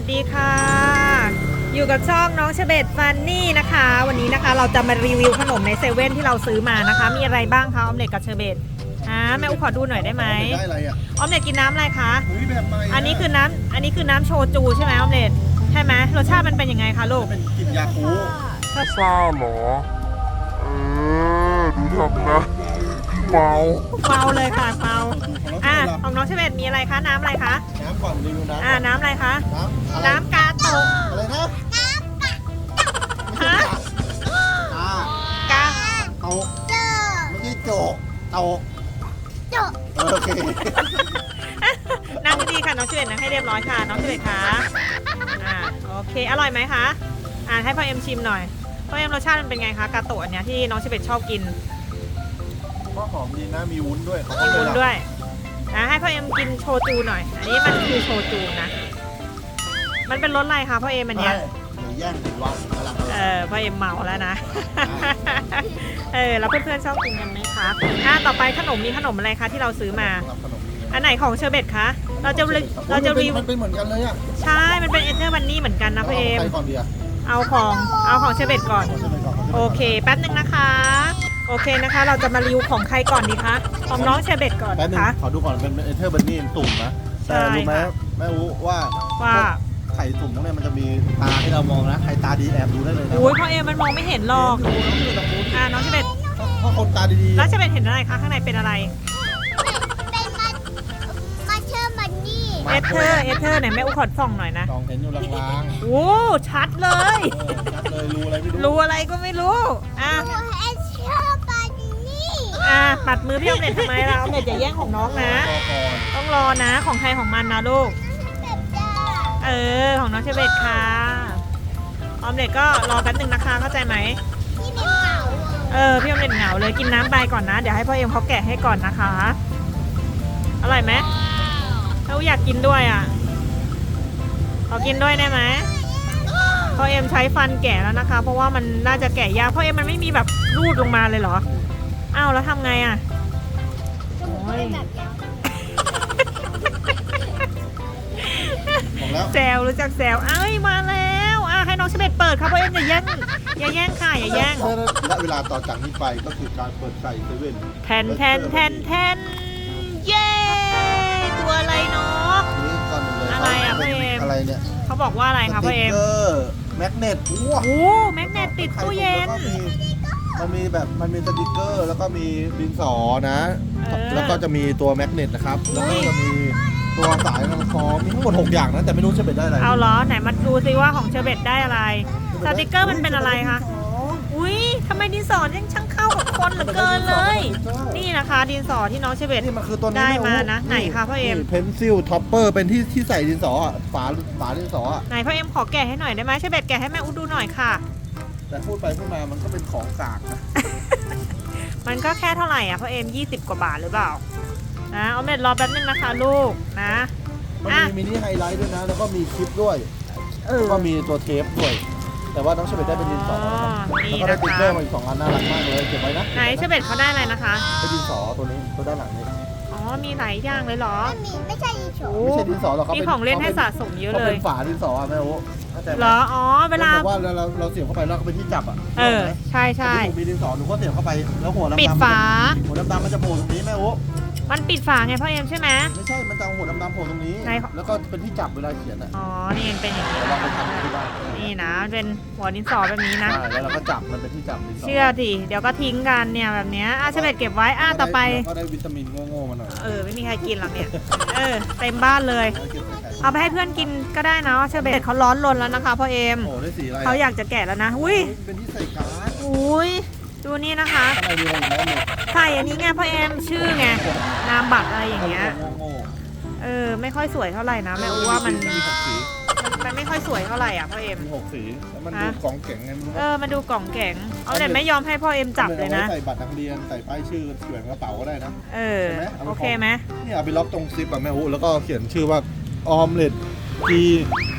วัสดีค่ะ อยู่กับช่องน้องเชเบตฟันนี่นะคะ วันนี้นะคะเราจะมารีวิวขนมในเซเว่นที่เราซื้อมานะคะ มีอะไรบ้างคะออมเล็ตกับเชเบตฮะแม่อุขอดูหน่อยได้ไหมได้อะไรอะออมเล็ตกินน้ำอะไรคะเฮ้ยแบบใหม่ะอันนี้คือน้ำอันนี้คือน้ำโชจูใช่ไหมออมเล็ตใช่ไหมรสชาติมันเป็นยังไงคะลูกเป็นกลิ่นยาคูซ่าเหรอเออดูทำนะ เมาเมาเลยค่ะเมาของอะน้องของน้องเชเบตมีอะไรคะน้ำอะไรคะน้ำก่อนรีวิวน้ำอ่าน้ำอะไรคะน้ำอะไรน้ำกาโตะอะไรนะฮะอ่ากาเตาไม่ใช่โจกเตาเออโอเคนั่งดีๆค่ะน้องเชเบตนั่งให้เรียบร้อยค่ะน้องเชเบตคะอ่าโอเคอร่อยไหมคะอ่าให้พ่อเอ็มชิมหน่อยพ่อเอ็มรสชาติมันเป็นไงคะกาโตะอันเนี้ยที่น้องเชเบตชอบกิน ก็หอมดีนะมีวุ้นด้วยเขาก็มีเลวุ้ยนล่ะด้วยนะให้พ่อเอ็มกินโชจูหน่อย อันนี้มันคือโชจูนะ มันเป็นรสอะไรคะพ่อเอ็มอันเนี้ยเดี๋ยวแย่งกันว่าเอาละเออพ่อเอ็มเมาแล้วนะ เออ แล้วเพื่อนๆชอบกินกันไหมคะอะต่อไปขนมมีขนมอะไรคะที่เราซื้อมารับขนมอันไหนของเชอร์เบตคะ เราจะรีเราจะรีมันเป็นเหมือนกันเลยอะใช่ มันเป็นเอเทอร์บันนี่เหมือนกันนะพ่อเอ็ม ใครก่อนดีอะเอาของ เอาของเชอร์เบตก่อนเอาใช่ไหมก่อนโอเค แป๊บนึงนะคะ โอเคนะคะ เราจะมารีวิวของใครก่อนดีคะของน้องเชอร์เบตก่อนแป๊บนึนะงคะ ขอดูก่อนเป็นเอเทอร์บันนี่ตุ่มนะใช่แต่รู้ไหมค่ะ แม่อูว่าว่าไข่ตุ่มพวกเนี้ยมันจะมีตาให้เรามองนะใครตาดีแอบดูได้เลยนะอุ้ยพ่อเอ็มมันมองไม่เห็นหรอกดูต้องดูต้องดูอ่าน้องเชอร์เบตเพราะคนตาดีๆแล้วเชอร์เบตเห็นอะไรคะข้างในเป็นอะไรเป็นมามาเชอร์มันนี่เอเทอร์เอเทอร์ไหนแม่อุขอส่องหน่อยนะลองเห็นอยู่ลางๆโอ้ชัดเลยเออชัดเลยรู้อะไรไม่รู้รู้อะไรก็ไม่รู้อะ หนู ปัดมือพี่ออมเล็ตทำไมล่ะออมเล็ตอย่าแย่งของน้องนะ ต้องรอนะของใครของมันนะลูก เออของน้องเชเบตค่ะออมเล็ตก็รอแป๊บหนึ่งนะคะเข้าใจไหมเออพี่ออมเล็ตเหงาเลยกินน้ำไปก่อนนะ เดี๋ยวให้พ่อเอ็มเขาแกะให้ก่อนนะคะ อร่อยไหมเราอยากกินด้วยอะขอกินด้วยได้ไหมพ่อเอ็มใช้ฟันแกะแล้วนะคะ เพราะว่ามันน่าจะแกะยากพ่อเอ็มมันไม่มีแบบรูดลงมาเลยเหรอ อ้าวแล้วทำไงอะ จมูกก็เป็นแบบยาวบอกแล้วแซวรู้จักแซวเอ้ยมาแล้วอะให้น้องเชเบตเปิดครับพ่อเอ็มอย่าแย่งอย่าแย่งค่ะอย่าแย่งและเวลาต่อจากนี้ไปก็คือการเปิดไก่เซเว่นแทนแทนแทนแทนเย้ตัวอะไรเนาะ อันนี้ก่อนเลยอะไรอะป็นพ่อเอ็มอะไรเนี่ยเขาบอกว่าอะไรคะพ่อเอ็มสติ๊กเกอร์แมกเนตว้าโอ้แมกเนตติดตู้เย็น แล้วก็มี มันมีแบบมันมีสติ๊กเกอร์ แล้วก็มีดินสอนะ เออ แล้วก็จะมีตัวแมกเนตนะครับ แล้วก็จะมีตัวสายรังคอมีทั้งหมด6อย่างนะแต่ไม่รู้จะเป็นได้อะไรเอาเหรอไหนมาดูซิว่าของเชอร์เบตได้อะไร สติกเกอร์มันเป็นอะไรคะ อุ้ยทำไมดินสอยังช่างเข้ากับคนเหลือเกินเลย นี่นะคะ ดินสอที่น้องเชอร์เบต นี่มันคือตัวนี้ได้มานะไหนคะพ่อเอ็ม เพนซิลท็อปเปอร์เป็นที่ที่ใส่ดินสออะฝาฝาดินสออะไหนพ่อเอ็มขอแกะให้หน่อยได้ไหมเชอร์เบตแกะให้แม่อุดดูหน่อยค่ะ แต่พูดไปพูดมามันก็เป็นของกากนะมันก็แค่เท่าไหร่อะพ่อเอ็ม20กว่าบาทหรือเปล่า นะเอาเม็ดรอแป๊บนึงนะคะลูกนะ มันอะมีมินิไฮไลท์ด้วยนะ แล้วก็มีคลิปด้วยเออแล้วก็มีตัวเทปด้วย แต่ว่าน้องเชเบตได้เป็นดินสอนะครับอ๋อนี่แล้วก็ได้นะคะติ๊กเกอร์มาอีกสองอันน่ารักมากเลยเก็บไว้นะไหนเชอร์เบตเขาได้อะไรนะคะเป็นดินสอตัวนี้ตัวด้านหลังนี่อ๋อมีหลายอย่างเลยเหรอไม่มีไม่ใช่อีโฉโอ้ไม่ใช่ดินสอหรอกเขามีเป็นของเล่นให้สะสมเยอะเขาเลเป็ยนฝาดินสออะแม่โอ้ เข้าใจไหมเหรอ อ๋อ เวลา แต่ว่าเราเราเราเสียบเข้าไปแล้วก็เป็นที่จับอะเออห็นไหมใช่ใช่หนูมีดินสอหนูก็เสียบเข้าไปแล้วหัวดำๆปิดฝา หัวดำๆมันจะโผล่ตรงนี้แม่โอ้ มันปิดฝาไงพ่อเอ็มใช่ไหม ไม่ใช่ มันจะเอาหัวดำๆโผล่ตรงนี้ ไหนแล้วก็เป็นที่จับเวลาเขียนอะอ๋อ นี่มันเป็นอย่างนี้เดี๋ยวเราไปทำที่บ้านนี่นะเป็นหัวดินสอแบบนี้นะใช่แล้วเราก็จับ มันเป็นที่จับดินสอเชื่อดิเดี๋ยวก็ทิ้งกันเนี่ยแบบเนี้ยอะเชอร์เบตเก็บไว้อะต่อไป แล้วก็ได้วิตามินโง่ๆมาหน่อยเออ ไม่มีใครกินหรอกเนี่ย เออ เต็มบ้านเลย แล้วเก็บใส่ไข่เอาไปให้เพื่อนกินก็ได้นะเชอร์เบตเขาร้อนรนแล้วนะคะพ่อเอ็ม โอ้ได้สีอะไระเขาอยากจะแกะแล้วนะ อุ้ย เป็นที่ใส่การ์ดอุ้ยดู นี่นะคะข้างในมีอะไรอีกไหมเนี่ยใส่อันนี้ไงพ่อเอ็มชื่อไงนามบัตรอะไรอย่างเงี้ยโง่เออไม่ค่อยสวยเท่าไหร่นะๆแม่อูว่ามันมีหกสีมันไม่ค่อยสวยเท่าไหร่อะพ่อเอ็ม มีหกสีแล้วมันฮะดูกล่องแข็งไงไม่รู้เออมาดูกล่องแข็งเอาแต่ไม่ยอมให้พ่อเอ็มจับเลยนะ อาไว้ใส่บัตรนักเรียนใส่ป้ายชื่อแขวนกระเป๋าก็ได้นะ เออใช่ไหมเอาไปโอเคไหมนี่เอาไปล็อกตรงซิปอะแม่อูแล้วก็เขียนชื่อว่าออมเล็ต G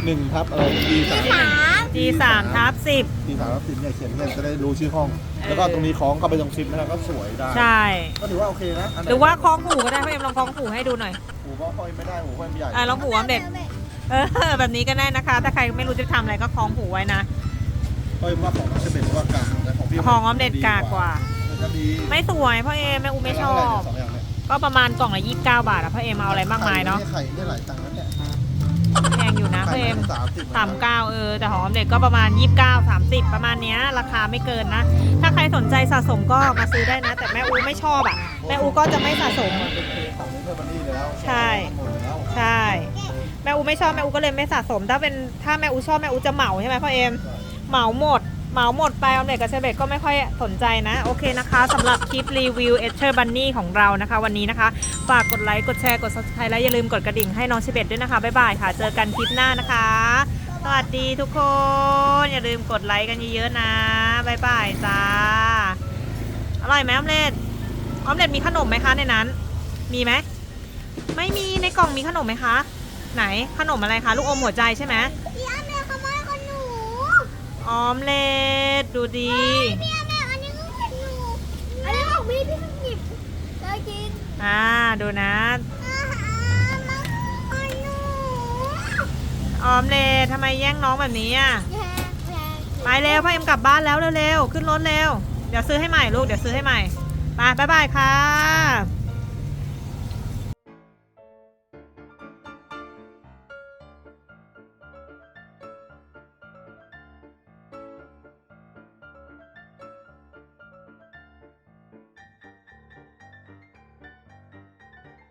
หนึ่งทับอะไร G สามขา G สามทับสิบ G สามทับสิบเนี่ยเขียนเนี่ยจะได้รู้ชื่อห้องเออแล้วก็ตรงนี้คล้องเข้าไปตรงซิปนะครับก็สวยได้ใช่ ก็ถือว่าโอเคนะนไนหรือว่าคล้องหูก็ได้พ่อเอ็มลองคล้องหูให้ดูหน่อยหูก็ค่อยไม่ได้หูค่อยไม่ใหญ่อะลองหูออมเด็ดเออแบบนี้ก็ได้นะคะ ถ้าใครไม่รู้จะทำอะไรก็คล้องหูไว้นะก็ว่าของมันจะเป็นว่ากากแต่ของพี่ของออมเล็ตกากกว่ามันจะดีไม่สวยพ่อเอแม่อูไม่ชอบสองอย่างเนี่ยก็ประมาณกล่องละ29บาทอะพ่อเอมเอาอะไรมากมายเนาะไข่ได้หลายตังค์แล้วเนี่ย แพงอยู่นะพ่อเอมสามสิบสามเก้าเออ แต่ของออมเด็กก็ประมาณ 29 30 ประมาณเนี้ย ราคาไม่เกินนะ ถ้าใครสนใจสะสมก็มาซื้อได้นะ แต่แม่อูไม่ชอบอะ แม่อูก็จะไม่สะสม มันเป็นเคของนิเทอร์บันนี่แล้วใช่ หมดแล้วใช่ แม่อูไม่ชอบแม่อูก็เลยไม่สะสม ถ้าเป็นถ้าแม่อูชอบแม่อูจะเหมาใช่ไหมพ่อเอ็มเหมาหมด เหมาหมดไปออมเด็กกับเชเบตก็ไม่ค่อยสนใจนะ โอเคนะคะสำหรับคลิปรีวิวเอเชอร์บันนี่ของเรานะคะ วันนี้นะคะ ฝากกดไลค์ กดแชร์ กด subscribe และอย่าลืมกดกระดิ่งให้น้องเชเบตด้วยนะคะ บ๊ายบายค่ะ เจอกันคลิปหน้านะคะ สวัสดีทุกคน อย่าลืมกดไลค์กันเยอะๆนะบ๊ายบายจ้า อร่อยไหมออมเล็ตออมเล็ตมีขนมไหมคะในนั้น มีไหมไม่มีในกล่องมีขนมไหมคะ ไหนขนมอะไรคะลูกอมหัวใจใช่ไหมพี่อาแม่ขโมยของหนู ออมเล็ต ดูดีพี่อาแม่อันนี้ก็ของหนูอันนี้ของพี่พี่เพิ่งหยิบเลยกินอ่าดูนะอาหารมาของหนูออมเล็ตทำไมแย่งน้องแบบนี้อะแย่แย่ไปเร็วพ่อเอ็มกลับบ้านแล้วเร็วๆขึ้นรถเร็วเดี๋ยวซื้อให้ใหม่ลูกเดี๋ยวซื้อให้ใหม่ไปบ๊ายบายค่ะ